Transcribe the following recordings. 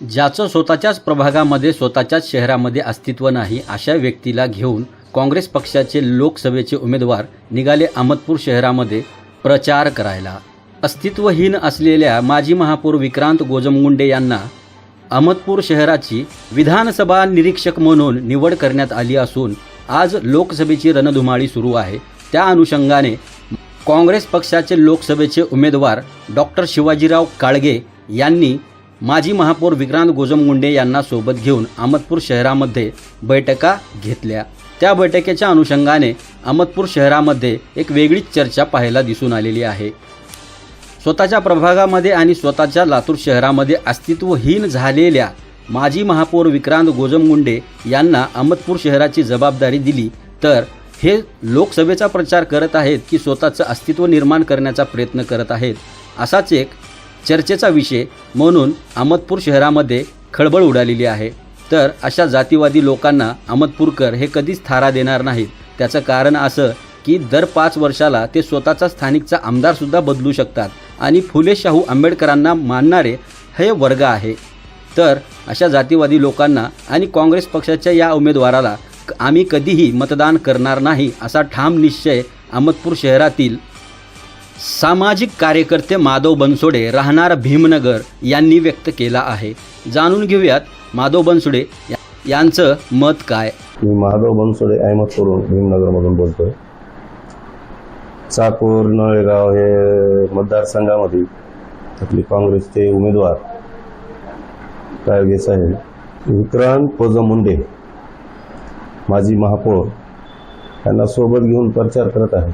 ज्याचं स्वतःच्याच प्रभागामध्ये स्वतःच्याच शहरामध्ये अस्तित्व नाही अशा व्यक्तीला घेऊन काँग्रेस पक्षाचे लोकसभेचे उमेदवार निघाले अहमदपूर शहरामध्ये प्रचार करायला. अस्तित्वहीन असलेल्या माजी महापौर विक्रांत गोजमगुंडे यांना अहमदपूर शहराची विधानसभा निरीक्षक म्हणून निवड करण्यात आली असून आज लोकसभेची रणधुमाळी सुरू आहे. त्या अनुषंगाने काँग्रेस पक्षाचे लोकसभेचे उमेदवार डॉक्टर शिवाजीराव काळगे यांनी माजी महापौर विक्रांत गोजमगुंडे यांना सोबत घेऊन अहमदपूर शहरामध्ये बैठका घेतल्या. त्या बैठकीच्या अनुषंगाने अहमदपूर शहरामध्ये एक वेगळीच चर्चा पाहायला दिसून आलेली आहे. स्वतःच्या प्रभागामध्ये आणि स्वतःच्या लातूर शहरामध्ये अस्तित्वहीन झालेल्या माजी महापौर विक्रांत गोजमगुंडे यांना अहमदपूर शहराची जबाबदारी दिली. तर हे लोकसभेचा प्रचार करत आहेत की स्वतःचं अस्तित्व निर्माण करण्याचा प्रयत्न करत आहेत असाच एक चर्चेचा विषय म्हणून अहमदपूर शहरामध्ये खळबळ उडालेली आहे. तर अशा जातीवादी लोकांना अहमदपूरकर हे कधीच थारा देणार नाहीत. त्याचं कारण असं की दर पाच वर्षाला ते स्वतःचा स्थानिकचा आमदारसुद्धा बदलू शकतात आणि फुले शाहू आंबेडकरांना मानणारे हे वर्ग आहे. तर अशा जातीवादी लोकांना आणि काँग्रेस पक्षाच्या या उमेदवाराला क- आम्ही कधीही मतदान करणार नाही असा ठाम निश्चय अहमदपूर शहरातील सामाजिक कार्यकर्ते माधव बनसोडे राहणार भीमनगर यांनी व्यक्त केला आहे. जाणून घेऊयात माधव बनसोडे या- यांचं मत काय? मी माधव बनसोडे अहमदपूर भीमनगरमधून बोलतोय. चाकूर नळेगाव हे मतदारसंघामध्ये आपले काँग्रेसचे उमेदवार काळगे साहेब विक्रांत कोजमुंडे माजी महापौर यांना सोबत घेऊन प्रचार करत आहेत.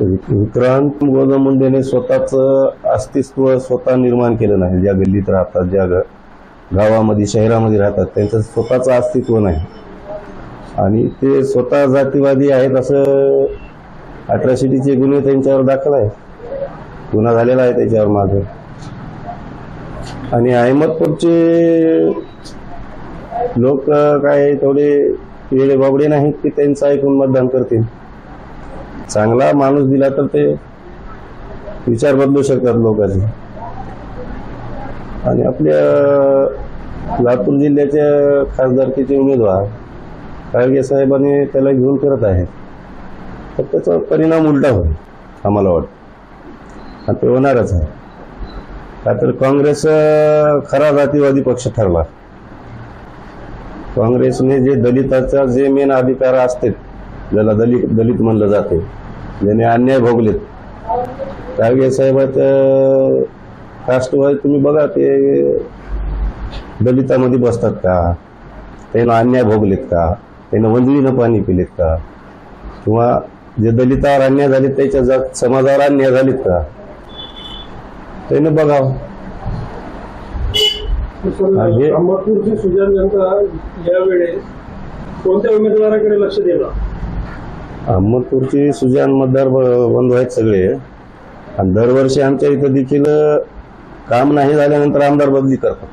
विक- विक्रांत गोजमुंडेने स्वतःचं अस्तित्व स्वतः निर्माण केलं नाही. ज्या गल्लीत राहतात ज्या ग- गावामध्ये शहरामध्ये राहतात त्यांचं स्वतःचं अस्तित्व नाही. आणि ते स्वतः जातीवादी आहेत असं अट्रॉसिटीचे गुन्हे त्यांच्यावर दाखल आहे गुन्हा झालेला आहे त्याच्यावर मागे. आणि अहमदपूरचे लोक काय तेवढे वेळे बाबडे नाहीत की त्यांचं ऐकून मतदान करतील? चांगला माणूस दिला तर ते विचार बदलू शकतात लोकांचे. आणि आपल्या लातूर जिल्ह्याच्या खासदारकीचे उमेदवार? काळगे साहेबांनी त्याला घेऊन करत आहेत. तर त्याचा परिणाम उलटा होईल आम्हाला वाटतं. आणि ते होणारच आहे. का तर काँग्रेस खरा जातीवादी पक्ष ठरला. काँग्रेसने जे दलिताचा जे मेन अधिकार असतात ज्याला दलित दलित म्हणलं जाते. ज्याने अन्याय भोगलेत. खारगे साहेबाचं कास्टवाईज तुम्ही बघा ते दलितामध्ये बसतात का? त्यांना अन्याय भोगलेत का? त्यानं वंजळीनं पाणी पिलेत का? किंवा जे दलितावर अन्याय झाले त्याच्या जात समाजावर अन्याय झालेत का? त्यानं बघावं हे- अहमदपूरची सुजान जनता यावेळेस कोणत्या उमेदवाराकडे लक्ष देणार अहमदपूरचे सुजान मतदार ब- बंधू आहेत सगळे. आणि दरवर्षी आमच्या इथं देखील काम नाही झाल्यानंतर आमदार बदली करतात.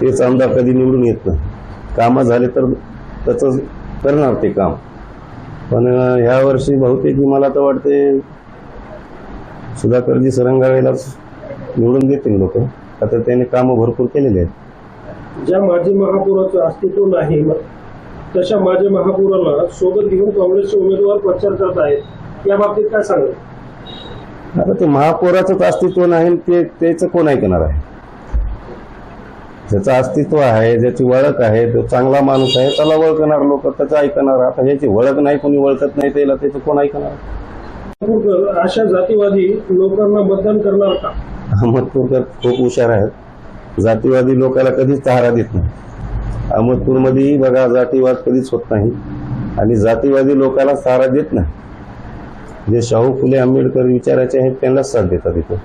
तेच आमदार कधी निवडून येत नाही. कामं झाले तर त्याच करणार ते काम. पण ह्या वर्षी बहुतेक मला तर वाटते सुधाकरजी सरंगावेलाच निवडून देतील लोक. आता त्याने कामं भरपूर केलेली आहेत. ज्या माजी महापौराचं अस्तित्व नाही तशा माजी महापौराला सोबत घेऊन काँग्रेसचे उमेदवार प्रचार करत आहेत. या बाबतीत काय सांगाल? आता ते महापौराचंच अस्तित्व नाही ते त्याचं कोण ऐकणार आहे? ज्याचं अस्तित्व आहे ज्याची ओळख आहे तो चांगला माणूस आहे त्याला ओळखणार लोक त्याचं ऐकणार. आता ज्याची ओळख नाही कोणी ओळखत नाही त्याला त्याचं कोण ऐकणार? अशा जातीवादी लोकांना मतदान करणार का? अहमदपूरकर खूप हुशार आहेत. जातीवादी लोकांना कधीच सहारा देत नाही. अहमदपूरमध्येही बघा जातीवाद कधीच होत नाही. आणि जातीवादी लोकांना सारा देत नाही. जे शाहू फुले आंबेडकर विचाराचे आहेत त्यांनाच साथ देतात इथं.